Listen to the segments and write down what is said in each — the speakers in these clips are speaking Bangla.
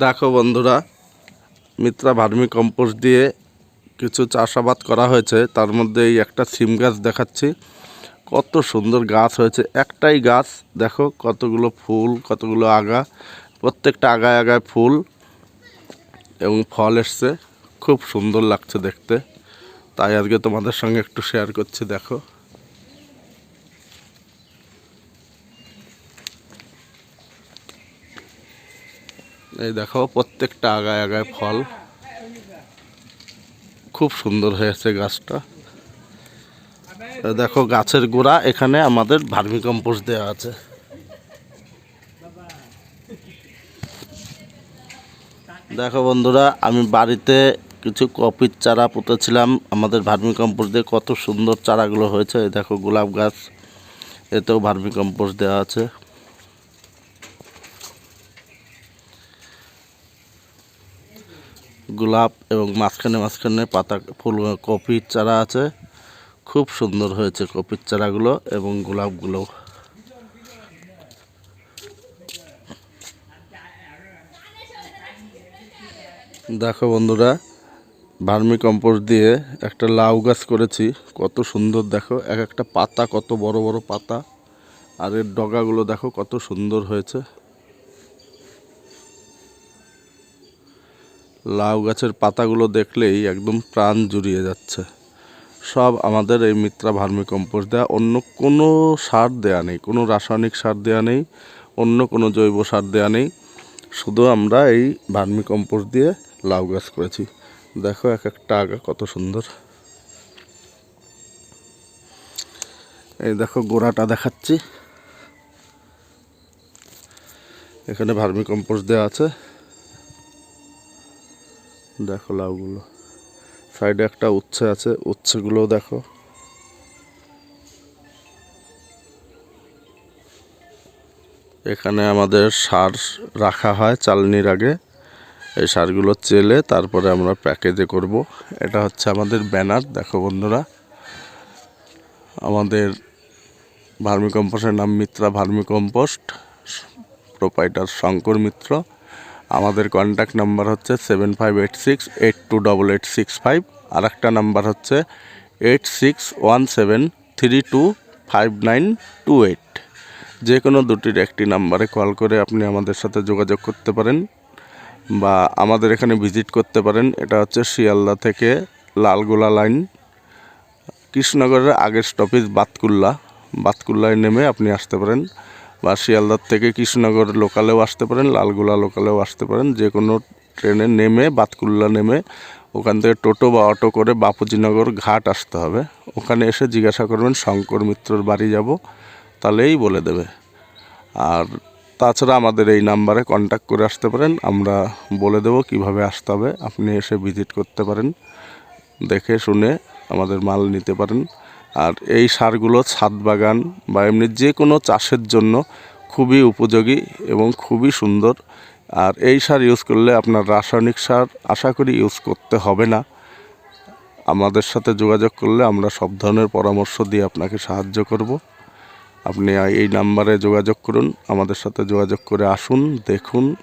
দেখো বন্ধুরা, মিত্রা ভার্মি কম্পোস্ট দিয়ে কিছু চাষাবাদ করা হয়েছে। তার মধ্যে এই একটা সিম গাছ দেখাচ্ছি। কত সুন্দর গাছ হয়েছে। একটাই গাছ, দেখো কতগুলো ফুল, কতগুলো আগা, প্রত্যেকটা আগায় আগায় ফুল এবং ফল এসছে। খুব সুন্দর লাগছে দেখতে। তাই আজকে তোমাদের সঙ্গে একটু শেয়ার করছি, দেখো। এই দেখো, প্রত্যেকটা আগায় আগায় ফল। খুব সুন্দর হয়েছে গাছটা। দেখো, গাছের গোড়া এখানে আমাদের ভার্মি কম্পোস্ট দেওয়া আছে। দেখো বন্ধুরা, আমি বাড়িতে কিছু কপির চারা পুঁতেছিলাম। আমাদের ভার্মি কম্পোস্ট দিয়ে কত সুন্দর চারাগুলো হয়েছে। দেখো, গোলাপ গাছ, এতেও ভার্মি কম্পোস্ট দেওয়া আছে। গোলাপ এবং মাঝখানে মাঝখানে পাতা, ফুল, কপির চারা আছে। খুব সুন্দর হয়েছে কপির চারাগুলো এবং গোলাপগুলো। দেখো বন্ধুরা, ভার্মি কম্পোস্ট দিয়ে একটা লাউ গাছ করেছি। কত সুন্দর, দেখো, এক একটা পাতা কত বড় বড় পাতা। আর এর ডগাগুলো দেখো কত সুন্দর হয়েছে। লাউ গাছের পাতাগুলো দেখলেই একদম প্রাণ জুড়িয়ে যাচ্ছে। সব আমাদের এই মিত্রা ভার্মি কম্পোস্ট দেওয়া অন্য কোনো সার দেয়া নেই, কোনো রাসায়নিক সার দেয়া নেই, অন্য কোনো জৈব সার দেয়া নেই। শুধু আমরা এই ভার্মি কম্পোস্ট দিয়ে লাউ গাছ করেছি। দেখো এক একটা আগা কত সুন্দর। এই দেখো গোড়াটা দেখাচ্ছি। এখানে ভার্মি কম্পোস্ট দেওয়া আছে। দেখো লাউগুলো। সাইডে একটা উচ্ছে আছে, উচ্ছেগুলোও দেখো। এখানে আমাদের সার রাখা হয় চালনির আগে। এই সারগুলো চেলে তারপরে আমরা প্যাকেজে করব। এটা হচ্ছে আমাদের ব্যানার, দেখো বন্ধুরা। আমাদের ভার্মিকম্পোস্টের নাম মিত্রা ভার্মিকম্পোস্ট, প্রোপাইটার শঙ্কর মিত্র। আমাদের কন্ট্যাক্ট নাম্বার হচ্ছে seven five eight six eight two double eight six five আর একটা নাম্বার হচ্ছে eight six one seven three two five nine two eight যে কোনো দুটির একটি নাম্বারে কল করে আপনি আমাদের সাথে যোগাযোগ করতে পারেন বা আমাদের এখানে ভিজিট করতে পারেন। এটা হচ্ছে শিয়ালদা থেকে লালগোলা লাইন কৃষ্ণনগরের আগের স্টপেজ বাতকুল্লা। বাতকুল্লায় নেমে আপনি আসতে পারেন। বা শিয়ালদার থেকে কৃষ্ণনগর লোকালেও আসতে পারেন, লালগোলা লোকালেও আসতে পারেন। যে কোনো ট্রেনে নেমে, বাতকুল্লা নেমে ওখান থেকে টোটো বা অটো করে বাপুজিনগর ঘাট আসতে হবে। ওখানে এসে জিজ্ঞাসা করবেন, শঙ্কর মিত্রর বাড়ি যাব, তাহলেই বলে দেবে। আর তাছাড়া আমাদের এই নাম্বারে কন্ট্যাক্ট করে আসতে পারেন, আমরা বলে দেবো কীভাবে আসতে হবে, আপনি এসে ভিজিট করতে পারেন, দেখে শুনে আমাদের মাল নিতে পারেন। আর এই সারগুলো ছাদ বাগান বা এমনি যে কোনো চাষের জন্য খুবই উপযোগী এবং খুবই সুন্দর। আর এই সার ইউজ করলে আপনার রাসায়নিক সার আশা করি ইউজ করতে হবে না। আমাদের সাথে যোগাযোগ করলে আমরা সব ধরনের পরামর্শ দিয়ে আপনাকে সাহায্য করব। আপনি এই নাম্বারে যোগাযোগ করুন, আমাদের সাথে যোগাযোগ করে আসুন, দেখুন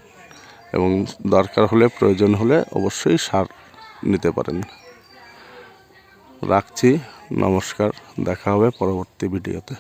এবং দরকার হলে, প্রয়োজন হলে অবশ্যই সার নিতে পারেন। রাখছি। নমস্কার দেখা হবে পরবর্তী ভিডিওতে।